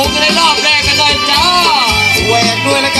ผมในรอบแรกกันเลยจ้าแหวกด้วยแล้ว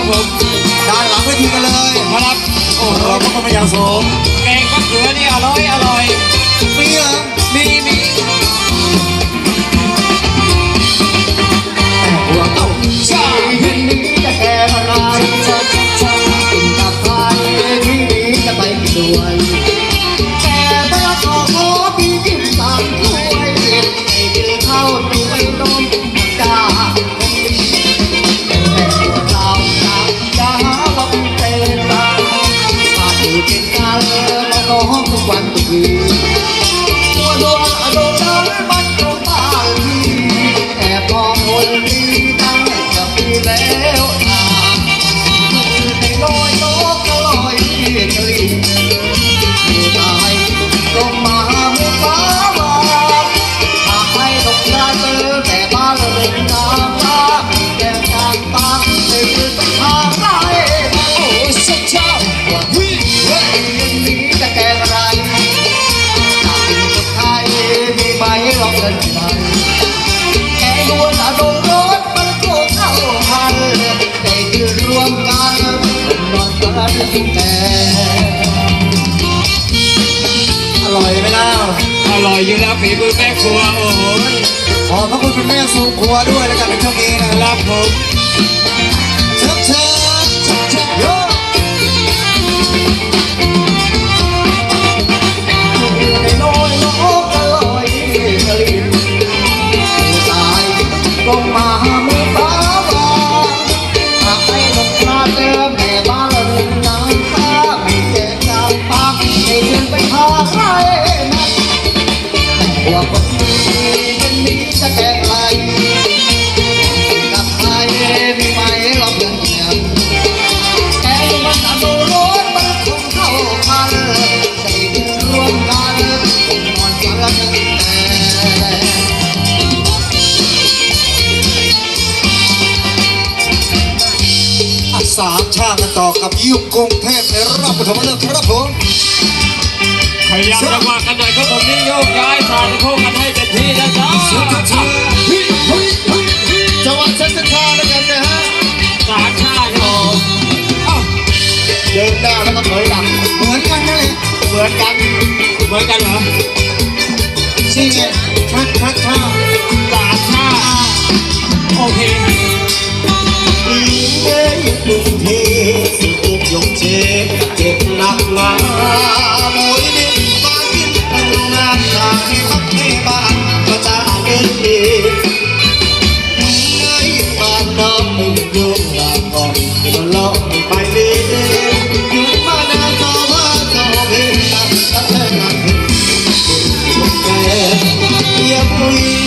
ครับผมด้านหลังเวทีกันเลยครับโอ้โหเราก็ไม่ยากสมแกงมะเขือนี่อร่อยอร่อยมีเหรอมีมี you. ครัวโอ้ยขอพระคุณคุณแม่สูงครัวด้วยแล้วกันในช่วงนี้นะ ครับผม สามชาติกัต่อกับยุคกรุงเทพในรอบปฐมฤกษ์รัผมพยายามจะมากันหน่อยครันี่ยกย้สายโค้กันให้เต็ทีนะจ๊ะจังหวะเซตสุดท้ายแล้วกันนะฮะสามชาติคเดินหน้าแล้วก็เผยหลัง มือนกันเหมือนกันเหรอชื่อไงชักชักชาหวานชาโอเคดีเด้ยกรุงเทพสิอุกยงเชฟเจ็บหนักหนาโมยดิบมากินตั้งนานขาที่พักที่บ้าน conmigo.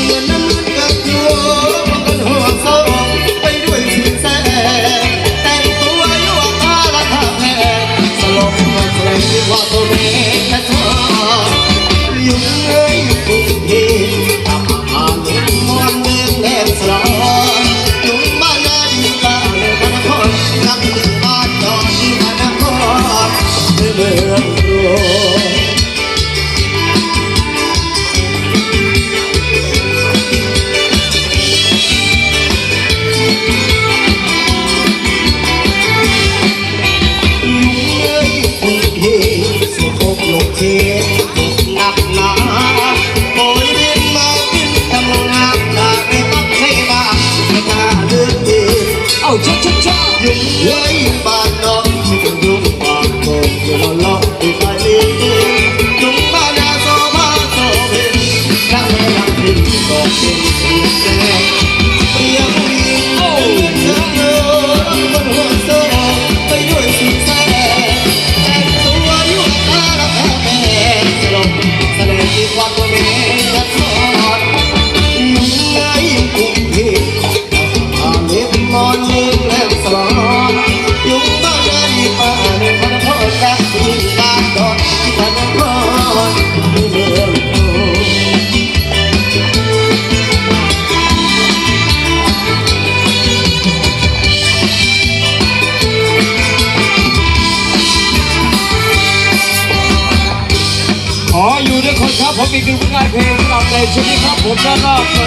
nossa.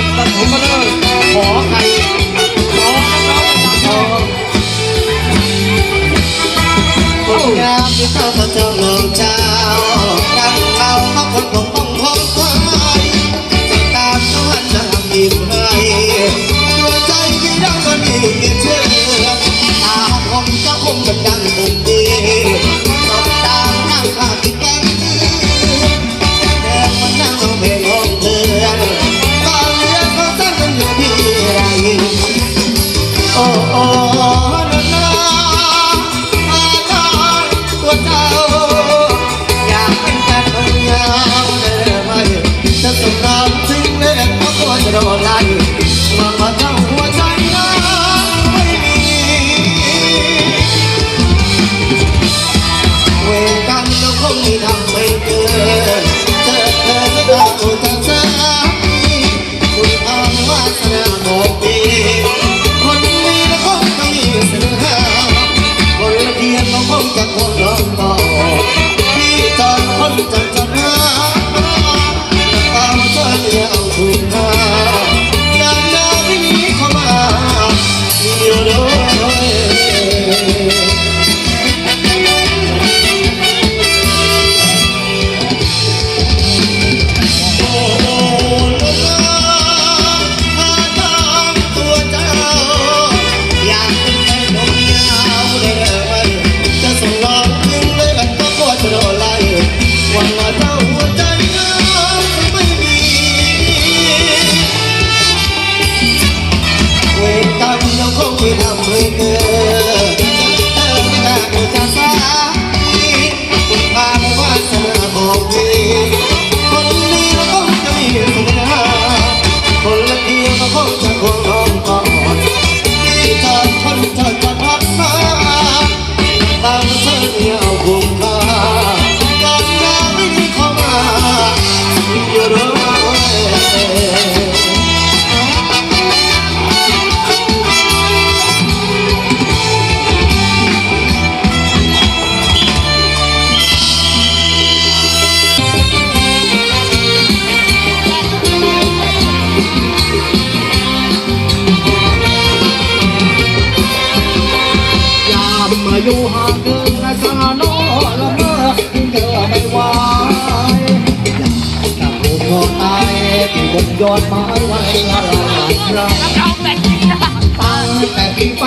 all I.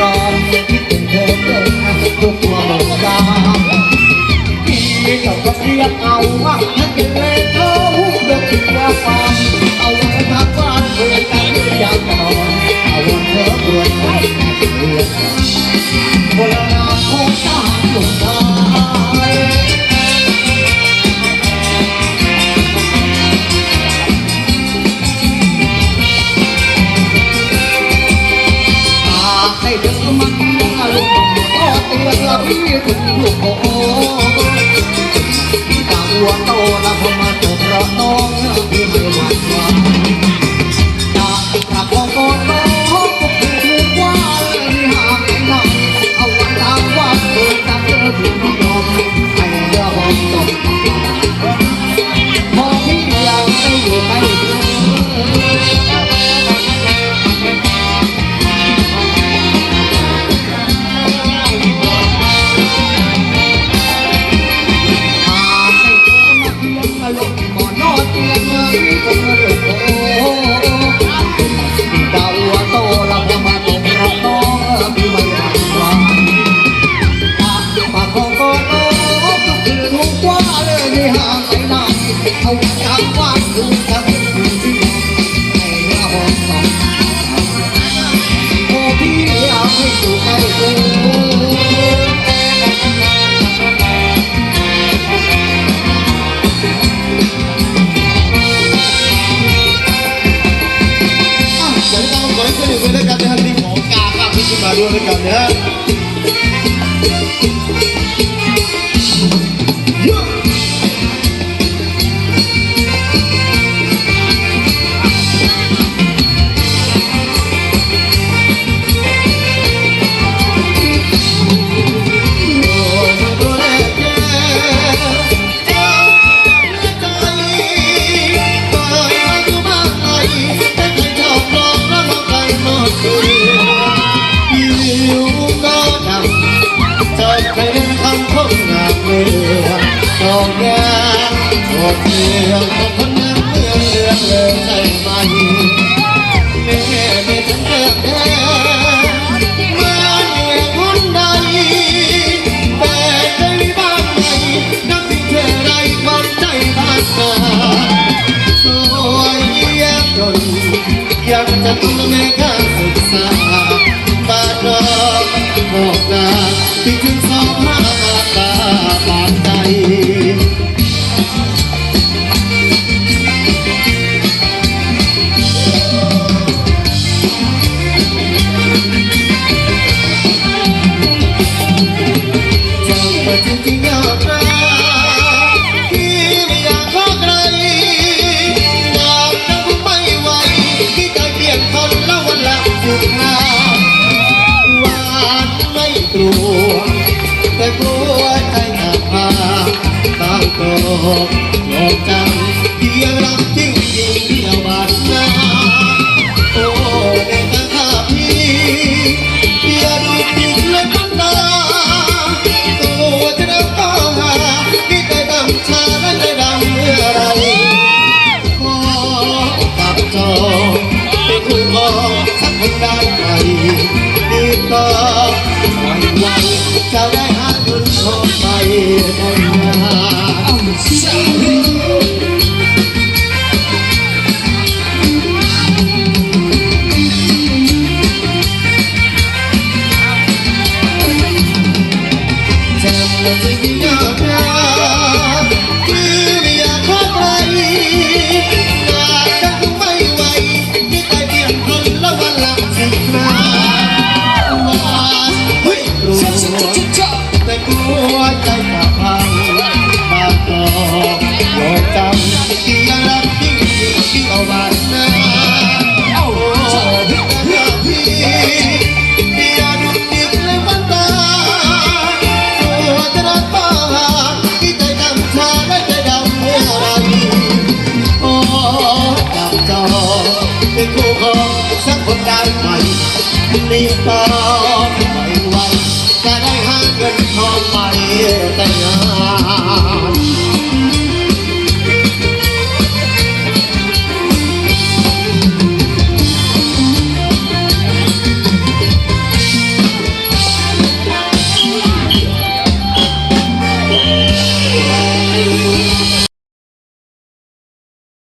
รองที่เป็นเธอเกิดอาศัยตัวังตาพี่เขาเรียกเอาว่านั่เป็นเท่าด็กที่วฟังเอาไว้ทักบ้านเพื่อนกันอยากนอนเอาวัว้เรียน 今日子弟入 จะทำยังไงครั อกหลอกจังเพียงรักจริงจริงเดียวบาดนาโอ้เด็กข้าพี่เพียดูจริงและตั้งตาตัวจะเริ่มต้อพี่แต่ดำต่มื่องเป็อกได้วันวันจะได้หาคุณชมไป เป็นคู่ครองสักคนได้ไหมรีบตอบไม่ไหวจะได้หาเงินทองไปแต่งงาน